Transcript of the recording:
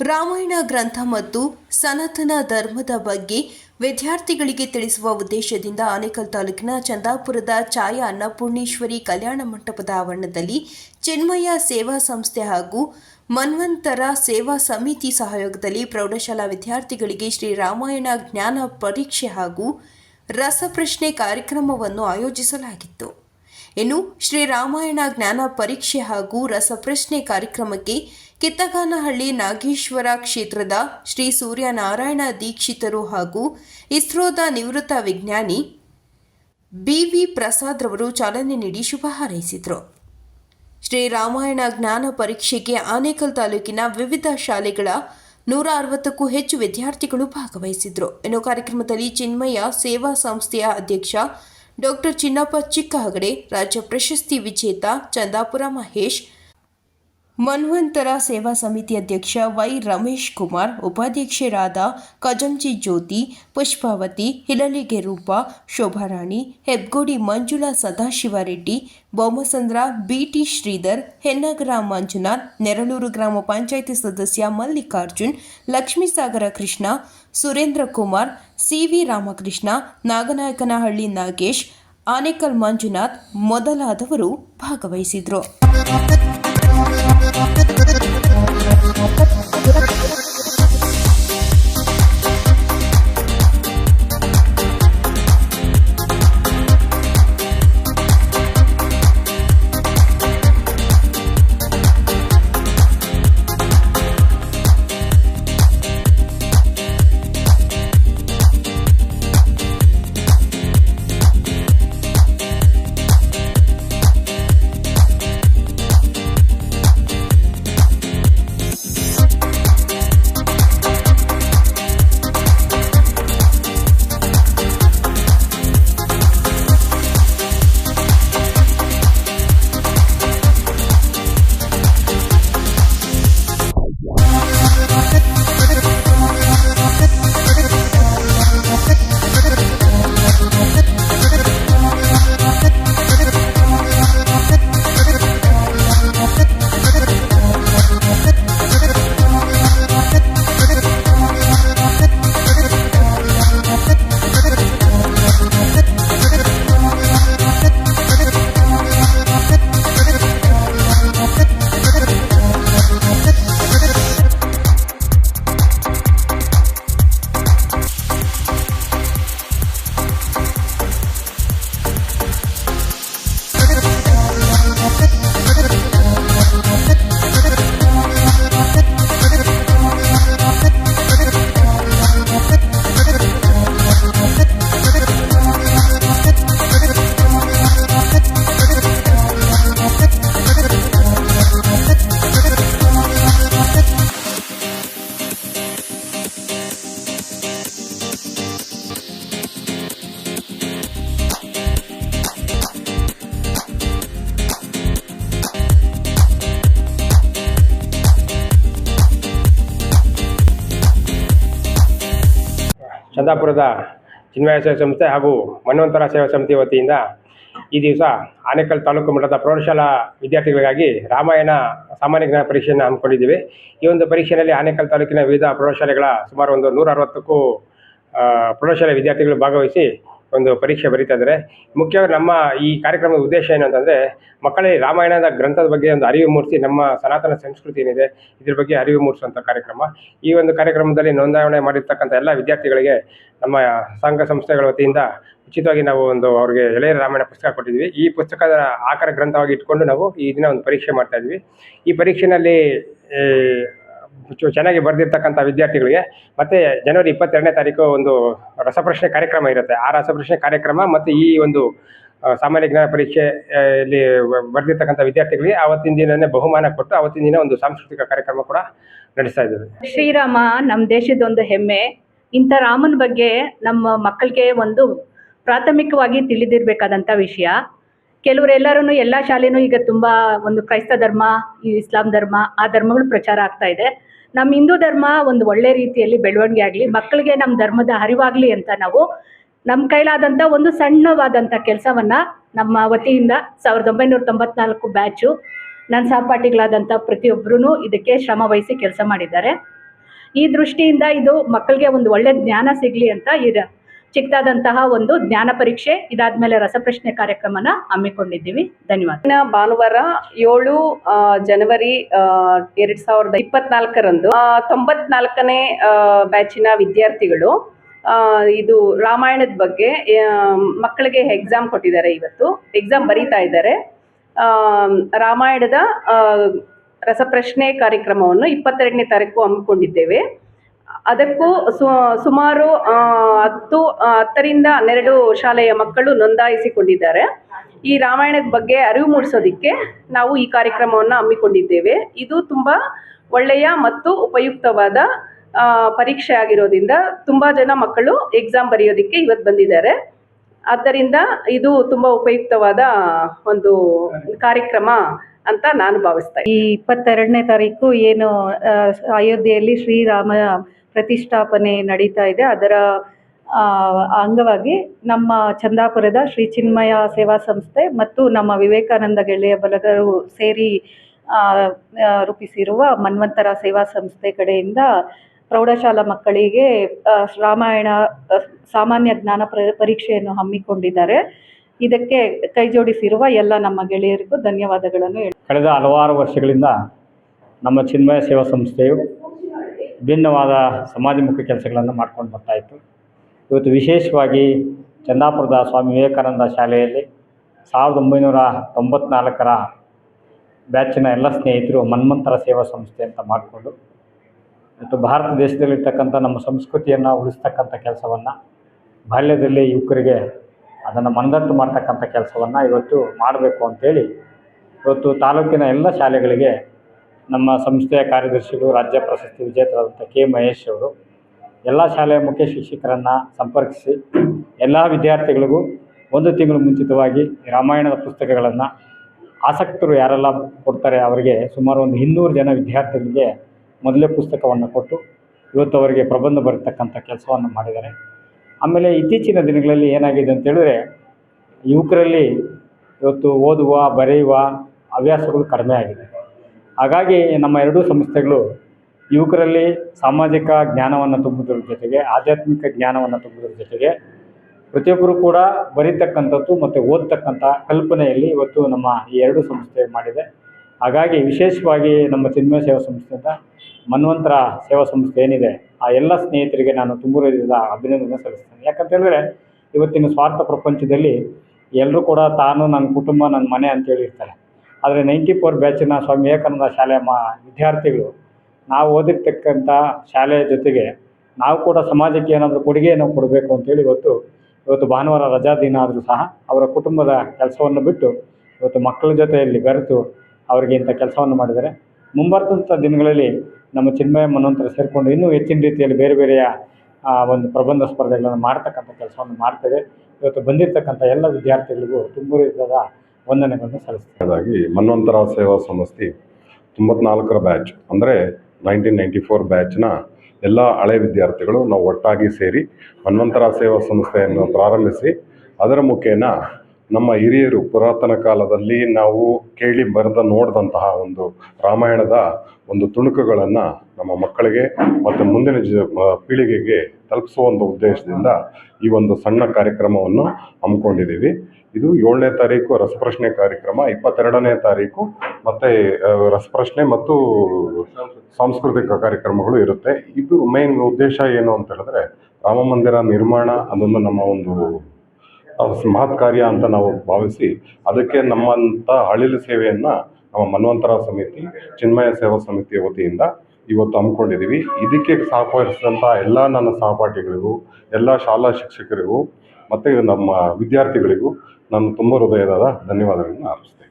ರಾಮಾಯಣ ಗ್ರಂಥ ಮತ್ತು ಸನಾತನ ಧರ್ಮದ ಬಗ್ಗೆ ವಿದ್ಯಾರ್ಥಿಗಳಿಗೆ ತಿಳಿಸುವ ಉದ್ದೇಶದಿಂದ ಆನೇಕಲ್ ತಾಲೂಕಿನ ಚಂದಾಪುರದ ಛಾಯಾ ಅನ್ನಪೂರ್ಣೇಶ್ವರಿ ಕಲ್ಯಾಣ ಮಂಟಪದ ಆವರಣದಲ್ಲಿ ಚಿನ್ಮಯ ಸೇವಾ ಸಂಸ್ಥೆ ಹಾಗೂ ಮನ್ವಂತರ ಸೇವಾ ಸಮಿತಿ ಸಹಯೋಗದಲ್ಲಿ ಪ್ರೌಢಶಾಲಾ ವಿದ್ಯಾರ್ಥಿಗಳಿಗೆ ಶ್ರೀ ರಾಮಾಯಣ ಜ್ಞಾನ ಪರೀಕ್ಷೆ ಹಾಗೂ ರಸಪ್ರಶ್ನೆ ಕಾರ್ಯಕ್ರಮವನ್ನು ಆಯೋಜಿಸಲಾಗಿತ್ತು. ಇನ್ನು ಶ್ರೀ ರಾಮಾಯಣ ಜ್ಞಾನ ಪರೀಕ್ಷೆ ಹಾಗೂ ರಸಪ್ರಶ್ನೆ ಕಾರ್ಯಕ್ರಮಕ್ಕೆ ಕಿತ್ತಗಾನಹಳ್ಳಿ ನಾಗೇಶ್ವರ ಕ್ಷೇತ್ರದ ಶ್ರೀ ಸೂರ್ಯನಾರಾಯಣ ದೀಕ್ಷಿತರು ಹಾಗೂ ಇಸ್ರೋದ ನಿವೃತ್ತ ವಿಜ್ಞಾನಿ ಬಿವಿ ಪ್ರಸಾದ್ ರವರು ಚಾಲನೆ ನೀಡಿ ಶುಭ ಹಾರೈಸಿದರು. ಶ್ರೀ ರಾಮಾಯಣ ಜ್ಞಾನ ಪರೀಕ್ಷೆಗೆ ಆನೇಕಲ್ ತಾಲೂಕಿನ ವಿವಿಧ ಶಾಲೆಗಳ ನೂರ ಅರವತ್ತಕ್ಕೂ ಹೆಚ್ಚು ವಿದ್ಯಾರ್ಥಿಗಳು ಭಾಗವಹಿಸಿದ್ರು. ಇನ್ನು ಕಾರ್ಯಕ್ರಮದಲ್ಲಿ ಚಿನ್ಮಯ ಸೇವಾ ಸಂಸ್ಥೆಯ ಅಧ್ಯಕ್ಷ ಡಾಕ್ಟರ್ ಚಿನ್ನಪ್ಪ ಚಿಕ್ಕ ಹಗಡೆ ರಾಜ್ಯ ಪ್ರಶಸ್ತಿ ವಿಜೇತ ಚಂದಾಪುರ ಮಹೇಶ್ ಮನ್ವಂತರ ಸೇವಾ ಸಮಿತಿ ಅಧ್ಯಕ್ಷ ವೈ ರಮೇಶ್ ಕುಮಾರ್, ಉಪಾಧ್ಯಕ್ಷರಾದ ಕಜಂಜಿ ಜ್ಯೋತಿ, ಪುಷ್ಪಾವತಿ, ಹಿಲಲಿಗೆ ರೂಪ, ಶೋಭಾರಾಣಿ, ಹೆಬ್ಗೋಡಿ ಮಂಜುಳಾ ಸದಾಶಿವರೆಡ್ಡಿ, ಬೊಮ್ಮಸಂದ್ರ, ಬಿಟಿ ಶ್ರೀಧರ್ ಹೆನ್ನಗರ ಮಂಜುನಾಥ್, ನೆರಳೂರು ಗ್ರಾಮ ಪಂಚಾಯಿತಿ ಸದಸ್ಯ ಮಲ್ಲಿಕಾರ್ಜುನ್, ಲಕ್ಷ್ಮೀಸಾಗರ ಕೃಷ್ಣ, ಸುರೇಂದ್ರ ಕುಮಾರ್, ಸಿವಿ ರಾಮಕೃಷ್ಣ, ನಾಗನಾಯಕನಹಳ್ಳಿ ನಾಗೇಶ್, ಆನೇಕಲ್ ಮಂಜುನಾಥ್ ಮೊದಲಾದವರು ಭಾಗವಹಿಸಿದರು. Thank you. ಚಂದಾಪುರದ ಚಿನ್ಮಯ ಸೇವಾ ಸಂಸ್ಥೆ ಹಾಗೂ ಮನ್ವಂತರ ಸೇವಾ ಸಮಿತಿ ವತಿಯಿಂದ ಈ ದಿವಸ ಆನೇಕಲ್ ತಾಲೂಕು ಮಟ್ಟದ ಪ್ರೌಢಶಾಲಾ ವಿದ್ಯಾರ್ಥಿಗಳಿಗಾಗಿ ರಾಮಾಯಣ ಸಾಮಾನ್ಯ ಜ್ಞಾನ ಪರೀಕ್ಷೆಯನ್ನು ಹಮ್ಮಿಕೊಂಡಿದ್ದೀವಿ. ಈ ಒಂದು ಪರೀಕ್ಷೆಯಲ್ಲಿ ಆನೇಕಲ್ ತಾಲೂಕಿನ ವಿವಿಧ ಪ್ರೌಢಶಾಲೆಗಳ ಸುಮಾರು ಒಂದು ನೂರ ಅರವತ್ತಕ್ಕೂ ಪ್ರೌಢಶಾಲೆ ವಿದ್ಯಾರ್ಥಿಗಳು ಭಾಗವಹಿಸಿ ಒಂದು ಪರೀಕ್ಷೆ ಬರೀತಾ ಇದ್ದಾರೆ. ಮುಖ್ಯವಾಗಿ ನಮ್ಮ ಈ ಕಾರ್ಯಕ್ರಮದ ಉದ್ದೇಶ ಏನು ಅಂತಂದರೆ ಮಕ್ಕಳಲ್ಲಿ ರಾಮಾಯಣದ ಗ್ರಂಥದ ಬಗ್ಗೆ ಒಂದು ಅರಿವು ಮೂಡಿಸಿ ನಮ್ಮ ಸನಾತನ ಸಂಸ್ಕೃತಿ ಏನಿದೆ, ಇದ್ರ ಬಗ್ಗೆ ಅರಿವು ಮೂಡಿಸುವಂಥ ಕಾರ್ಯಕ್ರಮ. ಈ ಒಂದು ಕಾರ್ಯಕ್ರಮದಲ್ಲಿ ನೋಂದಾವಣೆ ಮಾಡಿರ್ತಕ್ಕಂಥ ಎಲ್ಲ ವಿದ್ಯಾರ್ಥಿಗಳಿಗೆ ನಮ್ಮ ಸಂಘ ಸಂಸ್ಥೆಗಳ ವತಿಯಿಂದ ಉಚಿತವಾಗಿ ನಾವು ಒಂದು ಅವ್ರಿಗೆ ಎಳೆಯ ರಾಮಾಯಣ ಪುಸ್ತಕ ಕೊಟ್ಟಿದ್ವಿ ಈ ಪುಸ್ತಕದ ಆಕಾರ ಗ್ರಂಥವಾಗಿ ಇಟ್ಕೊಂಡು ನಾವು ಈ ದಿನ ಒಂದು ಪರೀಕ್ಷೆ ಮಾಡ್ತಾ ಇದ್ವಿ ಈ ಪರೀಕ್ಷೆನಲ್ಲಿ ಚೆನ್ನಾಗಿ ಬರೆದಿರ್ತಕ್ಕಂಥ ವಿದ್ಯಾರ್ಥಿಗಳಿಗೆ. ಮತ್ತೆ ಜನವರಿ ಇಪ್ಪತ್ತೆರಡನೇ ತಾರೀಕು ಒಂದು ರಸಪ್ರಶ್ನೆ ಕಾರ್ಯಕ್ರಮ ಇರುತ್ತೆ. ಆ ರಸಪ್ರಶ್ನೆ ಕಾರ್ಯಕ್ರಮ ಮತ್ತು ಈ ಒಂದು ಸಾಮಾನ್ಯ ಜ್ಞಾನ ಪರೀಕ್ಷೆ ಆ, ಇಲ್ಲಿ ಬರೆದಿರ್ತಕ್ಕಂಥ ವಿದ್ಯಾರ್ಥಿಗಳಿಗೆ ಆವತ್ತಿನ ದಿನನೇ ಬಹುಮಾನ ಕೊಟ್ಟು ಆವತ್ತಿನ ದಿನ ಒಂದು ಸಾಂಸ್ಕೃತಿಕ ಕಾರ್ಯಕ್ರಮ ಕೂಡ ನಡೆಸ್ತಾ ಇದ್ದಾರೆ ಶ್ರೀರಾಮ ನಮ್ಮ ದೇಶದ ಒಂದು ಹೆಮ್ಮೆ. ಇಂಥ ರಾಮನ ಬಗ್ಗೆ ನಮ್ಮ ಮಕ್ಕಳಿಗೆ ಒಂದು ಪ್ರಾಥಮಿಕವಾಗಿ ತಿಳಿದಿರಬೇಕಾದಂಥ ವಿಷಯ. ಕೆಲವರೆಲ್ಲರೂ ಎಲ್ಲ ಶಾಲೆನೂ ಈಗ ತುಂಬ ಒಂದು ಕ್ರೈಸ್ತ ಧರ್ಮ, ಈ ಇಸ್ಲಾಂ ಧರ್ಮ, ಆ ಧರ್ಮಗಳು ಪ್ರಚಾರ ಆಗ್ತಾ ಇದೆ. ನಮ್ಮ ಹಿಂದೂ ಧರ್ಮ ಒಂದು ಒಳ್ಳೆ ರೀತಿಯಲ್ಲಿ ಬೆಳವಣಿಗೆ ಆಗಲಿ, ಮಕ್ಕಳಿಗೆ ನಮ್ಮ ಧರ್ಮದ ಅರಿವಾಗಲಿ ಅಂತ ನಾವು ನಮ್ಮ ಕೈಲಾದಂಥ ಒಂದು ಸಣ್ಣವಾದಂಥ ಕೆಲಸವನ್ನ ನಮ್ಮ ವತಿಯಿಂದ ಸಾವಿರದ ಒಂಬೈನೂರ ತೊಂಬತ್ನಾಲ್ಕು ಬ್ಯಾಚು ನನ್ನ ಸಹಪಾಠಿಗಳಾದಂಥ ಪ್ರತಿಯೊಬ್ಬರೂ ಇದಕ್ಕೆ ಶ್ರಮ ಕೆಲಸ ಮಾಡಿದ್ದಾರೆ. ಈ ದೃಷ್ಟಿಯಿಂದ ಇದು ಮಕ್ಕಳಿಗೆ ಒಂದು ಒಳ್ಳೆ ಜ್ಞಾನ ಸಿಗಲಿ ಅಂತ ಇರ ಚಿಕ್ಕದಾದಂತಹ ಒಂದು ಜ್ಞಾನ ಪರೀಕ್ಷೆ, ಇದಾದ್ಮೇಲೆ ರಸಪ್ರಶ್ನೆ ಕಾರ್ಯಕ್ರಮನ ಹಮ್ಮಿಕೊಂಡಿದ್ದೀವಿ. ಧನ್ಯವಾದ. ಭಾನುವಾರ ಏಳು ಜನವರಿ ಎರಡ್ ಸಾವಿರದ ಇಪ್ಪತ್ನಾಲ್ಕರಂದು ತೊಂಬತ್ನಾಲ್ಕನೇ ಬ್ಯಾಚಿನ ವಿದ್ಯಾರ್ಥಿಗಳು ಇದು ರಾಮಾಯಣದ ಬಗ್ಗೆ ಮಕ್ಕಳಿಗೆ ಎಕ್ಸಾಮ್ ಕೊಟ್ಟಿದ್ದಾರೆ ಇವತ್ತು. ಎಕ್ಸಾಮ್ ಬರೀತಾ ಇದ್ದಾರೆ. ರಾಮಾಯಣದ ರಸಪ್ರಶ್ನೆ ಕಾರ್ಯಕ್ರಮವನ್ನು ಇಪ್ಪತ್ತೆರಡನೇ ತಾರೀಕು ಹಮ್ಮಿಕೊಂಡಿದ್ದೇವೆ. ಅದಕ್ಕೂ ಸುಮಾರು ಹತ್ತು ಹತ್ತರಿಂದ ಹನ್ನೆರಡು ಶಾಲೆಯ ಮಕ್ಕಳು ನೋಂದಾಯಿಸಿಕೊಂಡಿದ್ದಾರೆ ಈ ರಾಮಾಯಣದ ಬಗ್ಗೆ ಅರಿವು ಮೂಡಿಸೋದಿಕ್ಕೆ ನಾವು ಈ ಕಾರ್ಯಕ್ರಮವನ್ನು ಹಮ್ಮಿಕೊಂಡಿದ್ದೇವೆ ಇದು ತುಂಬ ಒಳ್ಳೆಯ ಮತ್ತು ಉಪಯುಕ್ತವಾದ ಪರೀಕ್ಷೆ ಆಗಿರೋದ್ರಿಂದ ತುಂಬ ಜನ ಮಕ್ಕಳು ಎಕ್ಸಾಮ್ ಬರೆಯೋದಕ್ಕೆ ಇವತ್ತು ಬಂದಿದ್ದಾರೆ ಆದ್ದರಿಂದ ಇದು ತುಂಬ ಉಪಯುಕ್ತವಾದ, ಒಂದು ಕಾರ್ಯಕ್ರಮ ಅಂತ ನಾನು ಭಾವಿಸ್ತೇನೆ. ಈ ಇಪ್ಪತ್ತೆರಡನೇ ತಾರೀಕು ಏನು ಅಯೋಧ್ಯೆಯಲ್ಲಿ ಶ್ರೀರಾಮ ಪ್ರತಿಷ್ಠಾಪನೆ ನಡೀತಾ ಇದೆ. ಅದರ ಅಂಗವಾಗಿ ನಮ್ಮ ಚಂದಾಪುರದ ಶ್ರೀ ಚಿನ್ಮಯ ಸೇವಾ ಸಂಸ್ಥೆ ಮತ್ತು ನಮ್ಮ ವಿವೇಕಾನಂದ ಗೆಳೆಯ ಬಲಗರು ಸೇರಿ ರೂಪಿಸಿರುವ ಮನ್ವಂತರ ಸೇವಾ ಸಂಸ್ಥೆ ಕಡೆಯಿಂದ ಪ್ರೌಢಶಾಲಾ ಮಕ್ಕಳಿಗೆ ರಾಮಾಯಣ ಸಾಮಾನ್ಯ ಜ್ಞಾನ ಪರೀಕ್ಷೆಯನ್ನು ಹಮ್ಮಿಕೊಂಡಿದ್ದಾರೆ. ಇದಕ್ಕೆ ಕೈ ಜೋಡಿಸಿರುವ ಎಲ್ಲ ನಮ್ಮ ಗೆಳೆಯರಿಗೂ ಧನ್ಯವಾದಗಳನ್ನು ಹೇಳಿ ಕಳೆದ ಹಲವಾರು ವರ್ಷಗಳಿಂದ ನಮ್ಮ ಚಿನ್ಮಯ ಸೇವಾ ಸಂಸ್ಥೆಯು ವಿಭಿನ್ನವಾದ ಸಮಾಜಮುಖಿ ಕೆಲಸಗಳನ್ನು ಮಾಡ್ಕೊಂಡು ಬರ್ತಾಯಿತ್ತು ಇವತ್ತು ವಿಶೇಷವಾಗಿ ಚಂದಾಪುರದ ಸ್ವಾಮಿ ವಿವೇಕಾನಂದ ಶಾಲೆಯಲ್ಲಿ ಸಾವಿರದ ಒಂಬೈನೂರ ತೊಂಬತ್ನಾಲ್ಕರ ಬ್ಯಾಚಿನ ಎಲ್ಲ ಸ್ನೇಹಿತರು ಮನ್ಮಂತರ ಸೇವಾ ಸಂಸ್ಥೆ ಅಂತ ಮಾಡಿಕೊಂಡು ಇವತ್ತು ಭಾರತ ದೇಶದಲ್ಲಿರ್ತಕ್ಕಂಥ ನಮ್ಮ ಸಂಸ್ಕೃತಿಯನ್ನು ಉಳಿಸ್ತಕ್ಕಂಥ ಕೆಲಸವನ್ನು, ಬಾಲ್ಯದಲ್ಲಿ ಯುವಕರಿಗೆ ಅದನ್ನು ಮನದಟ್ಟು ಮಾಡ್ತಕ್ಕಂಥ ಕೆಲಸವನ್ನು ಇವತ್ತು ಮಾಡಬೇಕು ಅಂಥೇಳಿ ಇವತ್ತು ತಾಲೂಕಿನ ಎಲ್ಲ ಶಾಲೆಗಳಿಗೆ ನಮ್ಮ ಸಂಸ್ಥೆಯ ಕಾರ್ಯದರ್ಶಿಗಳು ರಾಜ್ಯ ಪ್ರಶಸ್ತಿ ವಿಜೇತರಾದಂಥ ಕೆ ಮಹೇಶ್ ಅವರು, ಎಲ್ಲ ಶಾಲೆಯ ಮುಖ್ಯ ಶಿಕ್ಷಕರನ್ನು ಸಂಪರ್ಕಿಸಿ ಎಲ್ಲ ವಿದ್ಯಾರ್ಥಿಗಳಿಗೂ ಒಂದು ತಿಂಗಳು ಮುಂಚಿತವಾಗಿ ರಾಮಾಯಣದ ಪುಸ್ತಕಗಳನ್ನು ಆಸಕ್ತರು ಯಾರೆಲ್ಲ ಕೊಡ್ತಾರೆ ಅವರಿಗೆ ಸುಮಾರು ಒಂದು ಇನ್ನೂರು ಜನ ವಿದ್ಯಾರ್ಥಿಗಳಿಗೆ ಮೊದಲೇ ಪುಸ್ತಕವನ್ನು ಕೊಟ್ಟು ಇವತ್ತು ಅವರಿಗೆ ಪ್ರಬಂಧ ಬರತಕ್ಕಂಥ ಕೆಲಸವನ್ನು ಮಾಡಿದ್ದಾರೆ. ಆಮೇಲೆ ಇತ್ತೀಚಿನ ದಿನಗಳಲ್ಲಿ ಏನಾಗಿದೆ ಅಂತ ಹೇಳಿದ್ರೆ ಯುವಕರಲ್ಲಿ ಇವತ್ತು ಓದುವ, ಬರೆಯುವ ಹವ್ಯಾಸಗಳು ಕಡಿಮೆ ಆಗಿದೆ. ಹಾಗಾಗಿ ನಮ್ಮ ಎರಡೂ ಸಂಸ್ಥೆಗಳು ಯುವಕರಲ್ಲಿ ಸಾಮಾಜಿಕ ಜ್ಞಾನವನ್ನು ತುಂಬುವುದರ ಜೊತೆಗೆ, ಆಧ್ಯಾತ್ಮಿಕ ಜ್ಞಾನವನ್ನು ತುಂಬುವುದರ ಜೊತೆಗೆ ಪ್ರತಿಯೊಬ್ಬರು ಕೂಡ ಬರೀತಕ್ಕಂಥದ್ದು ಮತ್ತು ಓದ್ತಕ್ಕಂಥ ಕಲ್ಪನೆಯಲ್ಲಿ ಇವತ್ತು ನಮ್ಮ ಈ ಎರಡು ಸಂಸ್ಥೆ ಮಾಡಿದೆ. ಹಾಗಾಗಿ ವಿಶೇಷವಾಗಿ ನಮ್ಮ ಚಿನ್ಮಯ ಸೇವಾ ಸಂಸ್ಥೆಯಿಂದ ಮನ್ವಂತರ ಸೇವಾ ಸಂಸ್ಥೆ ಏನಿದೆ, ಆ ಎಲ್ಲ ಸ್ನೇಹಿತರಿಗೆ ನಾನು ತುಂಬ ಹೃದಯದ ಅಭಿನಂದನೆ ಸಲ್ಲಿಸ್ತೇನೆ. ಯಾಕಂತ ಹೇಳಿದ್ರೆ ಇವತ್ತಿನ ಸ್ವಾರ್ಥ ಪ್ರಪಂಚದಲ್ಲಿ ಎಲ್ಲರೂ ಕೂಡ ತಾನು ನನ್ನ ಕುಟುಂಬ, ನನ್ನ ಮನೆ ಅಂತೇಳಿ ಇರ್ತಾರೆ. ಆದರೆ ನೈಂಟಿ ಫೋರ್ ಬ್ಯಾಚಿನ ಸ್ವಾಮಿ ವಿವೇಕಾನಂದ ಶಾಲೆಯ ಮಾ, ವಿದ್ಯಾರ್ಥಿಗಳು, ನಾವು ಓದಿರ್ತಕ್ಕಂಥ ಶಾಲೆಯ ಜೊತೆಗೆ ನಾವು ಕೂಡ ಸಮಾಜಕ್ಕೆ ಏನಾದರೂ ಕೊಡುಗೆಯನ್ನು ಕೊಡಬೇಕು ಅಂತೇಳಿ ಇವತ್ತು ಇವತ್ತು ಭಾನುವಾರ ರಜಾ ದಿನ ಆದರೂ ಸಹ ಅವರ ಕುಟುಂಬದ ಕೆಲಸವನ್ನು ಬಿಟ್ಟು ಇವತ್ತು ಮಕ್ಕಳ ಜೊತೆಯಲ್ಲಿ ಬೆರೆತು ಅವರಿಗೆ ಇಂಥ ಕೆಲಸವನ್ನು ಮಾಡಿದರೆ ಮುಂಬರ್ತಂಥ ದಿನಗಳಲ್ಲಿ ನಮ್ಮ ಚಿನ್ಮಯ ಮನೋಂತರ ಸೇರಿಕೊಂಡು ಇನ್ನೂ ಹೆಚ್ಚಿನ ರೀತಿಯಲ್ಲಿ ಬೇರೆ ಬೇರೆಯ ಒಂದು ಪ್ರಬಂಧ ಸ್ಪರ್ಧೆಗಳನ್ನು ಮಾಡ್ತಕ್ಕಂಥ ಕೆಲಸವನ್ನು ಮಾಡ್ತೇವೆ. ಇವತ್ತು ಬಂದಿರತಕ್ಕಂಥ ಎಲ್ಲ ವಿದ್ಯಾರ್ಥಿಗಳಿಗೂ ತುಂಬ ರೀತಿಯಾದ ವಂದನೆಗಳನ್ನು ಸಲ್ಲಿಸ್ತೇವೆ ಹಾಗಾಗಿ ಮನ್ವಂತರ ಸೇವಾ ಸಂಸ್ಥೆ ತೊಂಬತ್ನಾಲ್ಕರ ಬ್ಯಾಚ್, ಅಂದರೆ ನೈನ್ಟೀನ್ ನೈಂಟಿ ಫೋರ್ ಬ್ಯಾಚ್ನ ಎಲ್ಲ ಹಳೆ ವಿದ್ಯಾರ್ಥಿಗಳು ನಾವು ಒಟ್ಟಾಗಿ ಸೇರಿ ಮನ್ವಂತರ ಸೇವಾ ಸಂಸ್ಥೆಯನ್ನು ಪ್ರಾರಂಭಿಸಿ, ಅದರ ಮುಖೇನ ನಮ್ಮ ಹಿರಿಯರು ಪುರಾತನ ಕಾಲದಲ್ಲಿ ನಾವು ಕೇಳಿ ಬರೆದ ನೋಡಿದಂತಹ ಒಂದು ರಾಮಾಯಣದ ಒಂದು ತುಣುಕುಗಳನ್ನು ನಮ್ಮ ಮಕ್ಕಳಿಗೆ ಮತ್ತು ಮುಂದಿನ ಪೀಳಿಗೆಗೆ ತಲುಪಿಸುವ ಒಂದು ಉದ್ದೇಶದಿಂದ ಈ ಒಂದು ಸಣ್ಣ ಕಾರ್ಯಕ್ರಮವನ್ನು ಹಮ್ಮಿಕೊಂಡಿದ್ದೀವಿ. ಇದು ಏಳನೇ ತಾರೀಕು ರಸಪ್ರಶ್ನೆ ಕಾರ್ಯಕ್ರಮ, ಇಪ್ಪತ್ತೆರಡನೇ ತಾರೀಕು ಮತ್ತು ರಸಪ್ರಶ್ನೆ ಮತ್ತು ಸಾಂಸ್ಕೃತಿಕ ಕಾರ್ಯಕ್ರಮಗಳು ಇರುತ್ತೆ. ಇದು ಮೇನ್ ಉದ್ದೇಶ ಏನು ಅಂತ ಹೇಳಿದ್ರೆ ರಾಮ ಮಂದಿರ ನಿರ್ಮಾಣ, ಅದೊಂದು ನಮ್ಮ ಒಂದು ಮಹತ್ ಕಾರ್ಯ ಅಂತ ನಾವು ಭಾವಿಸಿ ಅದಕ್ಕೆ ನಮ್ಮಂಥ ಅಳಿಲು ಸೇವೆಯನ್ನು ನಮ್ಮ ಮನ್ವಂತರ ಸಮಿತಿ, ಚಿನ್ಮಯ ಸೇವಾ ಸಮಿತಿಯ ವತಿಯಿಂದ ಇವತ್ತು ಹಮ್ಮಿಕೊಂಡಿದ್ದೀವಿ. ಇದಕ್ಕೆ ಸಹಕರಿಸಿದಂಥ ಎಲ್ಲ ನನ್ನ ಸಹಪಾಠಿಗಳಿಗೂ, ಎಲ್ಲ ಶಾಲಾ ಶಿಕ್ಷಕರಿಗೂ, ಮತ್ತು ನಮ್ಮ ವಿದ್ಯಾರ್ಥಿಗಳಿಗೂ ನಾನು ತುಂಬ ಹೃದಯದ ಧನ್ಯವಾದಗಳನ್ನು ಅರ್ಪಿಸ್ತೇನೆ.